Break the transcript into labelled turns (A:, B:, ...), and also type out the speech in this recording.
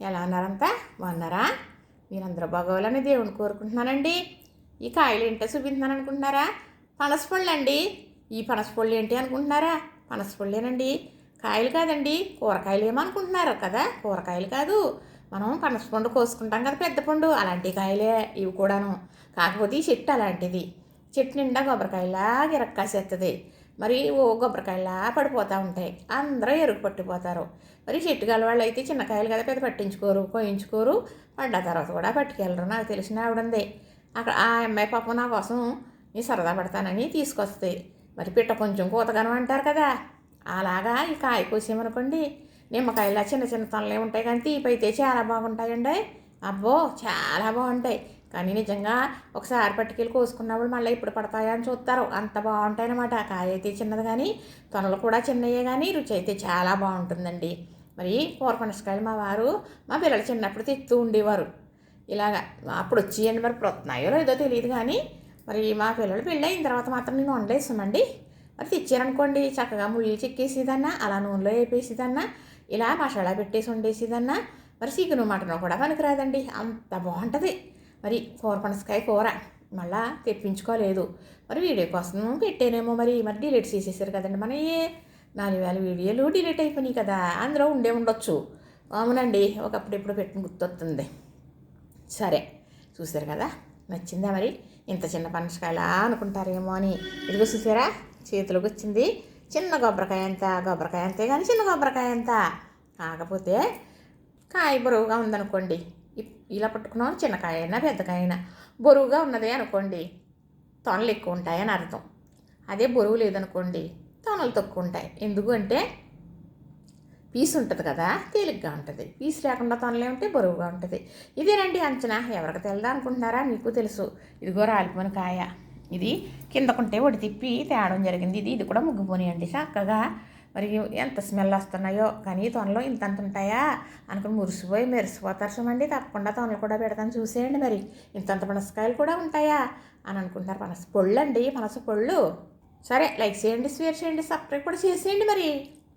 A: ఎలా ఉన్నారంతా? బాగున్నారా? మీరందరూ బాగోవాలని దేవుని కోరుకుంటున్నానండి. ఈ కాయలు ఏంటో చూపించున్నాను అనుకుంటున్నారా పనసపళ్ళు అండి ఈ పనసపళ్ళు ఏంటి అనుకుంటున్నారా? పనసపళ్ళేనండి. కాయలు కాదండి. కూరకాయలు ఏమనుకుంటున్నారు కదా? కూరకాయలు కాదు. మనం పనసపండు కోసుకుంటాం కదా పెద్ద పండు. అలాంటి కాయలే ఇవి కూడాను. కాకపోతే ఈ చెట్టు అలాంటిది. చెట్టు నిండా కొబ్బరికాయలాగా ఇరక్కాసేస్తుంది మరి ఓ కొబ్బరికాయలా పడిపోతూ ఉంటాయి. అందరూ ఎరుగు పట్టిపోతారు. మరి చెట్టు గల వాళ్ళు అయితే చిన్నకాయలు కదా పెద్ద పట్టించుకోరు కోయించుకోరు. పడ్డ తర్వాత కూడా పట్టుకెళ్ళరు నాకు తెలిసిన ఆవిడందే. అక్కడ ఆ అమ్మాయి పాపం నా కోసం నీ సరదా పడతానని తీసుకొస్తాయి మరి పిట్ట కొంచెం కూతగనం అంటారు కదా. అలాగా ఈ కాయ కోసేమనుకోండి నిమ్మకాయలా చిన్న చిన్న తనలే ఉంటాయి కానీ తీపైతే చాలా బాగుంటాయండి అబ్బో చాలా బాగుంటాయి. కానీ నిజంగా ఒకసారి పట్టుకెళ్ళి కోసుకున్నప్పుడు మళ్ళీ ఇప్పుడు పడతాయా అని చూస్తారు. అంత బాగుంటాయి అన్నమాట కాయ అయితే చిన్నది కానీ తొనలు కూడా చిన్నయే కానీ రుచి అయితే చాలా బాగుంటుందండి. మరి కూరపనసకాయలు మా వారు మా పిల్లలు చిన్నప్పుడు తెస్తూ ఉండేవారు. ఇలాగా అప్పుడు వచ్చేయండి మరి ప్రొత్తున్నాయో ఏదో తెలియదు కానీ మరి మా పిల్లలు పెళ్ళి అయిన తర్వాత మాత్రం నేను వండేసామండి మరి తెచ్చారనుకోండి చక్కగా ముళ్ళు చెక్కేసేదన్నా అలా నూనెలో వేపేసేదన్నా ఇలా మసాలా పెట్టేసి వండేసేదన్నా మరి చికెను మటన్ కూడా పనికిరాదండి. అంత బాగుంటుంది. మరి ఫోర్ పనసకాయ కూర. మళ్ళా తెప్పించుకోలేదు. మరి వీడియో కోసం పెట్టానేమో మరి. మరి డిలీట్ చేసేసారు కదండి. మన ఏ నాలుగు వేల వీడియోలు డిలీట్ అయిపోయినాయి కదా. అందులో ఉండే ఉండొచ్చు. అవునండి. ఒకప్పుడు ఎప్పుడు పెట్టిన గుర్తొస్తుంది. సరే. చూసారు కదా? నచ్చిందా మరి? ఇంత చిన్న పనసకాయలా అనుకుంటారేమో అని. ఇదిగో చూసారా? చేతిలోకి వచ్చింది. చిన్న కొబ్బరికాయ ఎంత కొబ్బరికాయ అంతే కానీ చిన్న కొబ్బరికాయ ఎంత కాకపోతే కాయ బరువుగా ఉందనుకోండి. ఇలా పట్టుకున్నాం చిన్నకాయ అయినా పెద్దకాయ అయినా బరువుగా ఉన్నదే అనుకోండి తొనలు ఎక్కువ ఉంటాయని అర్థం. అదే బరువు లేదనుకోండి తొనలు తక్కువ ఉంటాయి ఎందుకు అంటే పీస్ ఉంటుంది కదా తేలిగ్గా ఉంటుంది. పీస్ లేకుండా తొనలే ఉంటే బరువుగా ఉంటుంది. ఇదేనండి అంచనా. ఎవరికి తెలదా అనుకుంటున్నారా? మీకు తెలుసు. ఇదిగో రాలిపోయిన కాయ. ఇది కిందకుంటే ఒడి తిప్పి తేవడం జరిగింది. ఇది ఇది కూడా ముగ్గుపోని అండి చక్కగా మరి ఎంత స్మెల్ వస్తున్నాయో కానీ తొనలో ఇంత అంత ఉంటాయా? అనుకుని మురిసిపోయి మెరిసిపోతారు చూడండి తప్పకుండా తొనలు కూడా పెడతాను చూసేయండి మరి. ఇంతంత పనసకాయలు కూడా ఉంటాయా? అని అనుకుంటారు పనస పొళ్ళు అండి పనస పొళ్ళు. సరే లైక్ చేయండి షేర్ చేయండి సబ్స్క్రైబ్ కూడా చేసేయండి మరి.